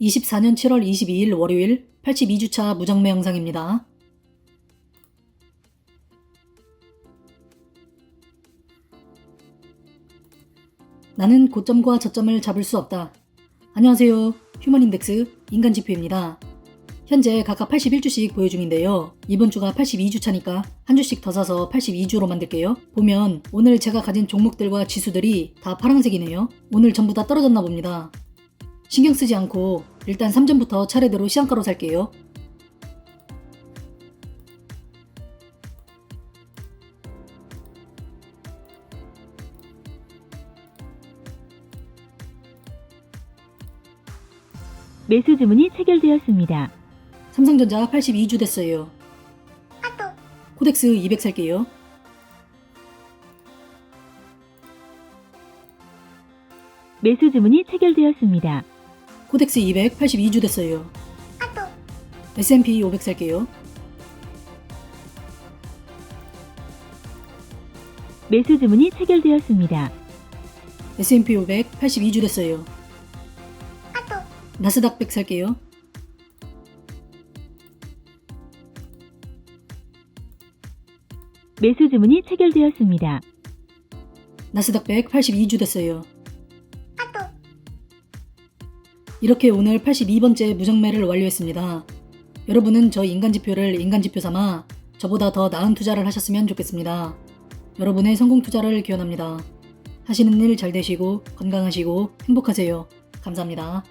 24년 7월 22일 월요일 82주차 무정매 영상입니다. 나는 고점과 저점을 잡을 수 없다. 안녕하세요. 휴먼인덱스 인간지표입니다. 현재 각각 81주씩 보여 중인데요. 이번 주가 82주차니까 한 주씩 더 사서 82주로 만들게요. 보면 오늘 제가 가진 종목들과 지수들이 다 파란색이네요. 오늘 전부 다 떨어졌나 봅니다. 신경 쓰지 않고 일단 3전부터 차례대로 시장가로 살게요. 매수 주문이 체결되었습니다. 삼성전자 82주 됐어요. 코덱스 200 살게요. 매수 주문이 체결되었습니다. 코덱스 200 82주 됐어요. S&P 500 살게요. 매수 주문이 체결되었습니다. S&P 500 82주 됐어요. 나스닥 100 살게요. 매수 주문이 체결되었습니다. 나스닥 100 82주 됐어요. 이렇게 오늘 82번째 무정매를 완료했습니다. 여러분은 저 인간지표를 인간지표 삼아 저보다 더 나은 투자를 하셨으면 좋겠습니다. 여러분의 성공 투자를 기원합니다. 하시는 일 잘 되시고 건강하시고 행복하세요. 감사합니다.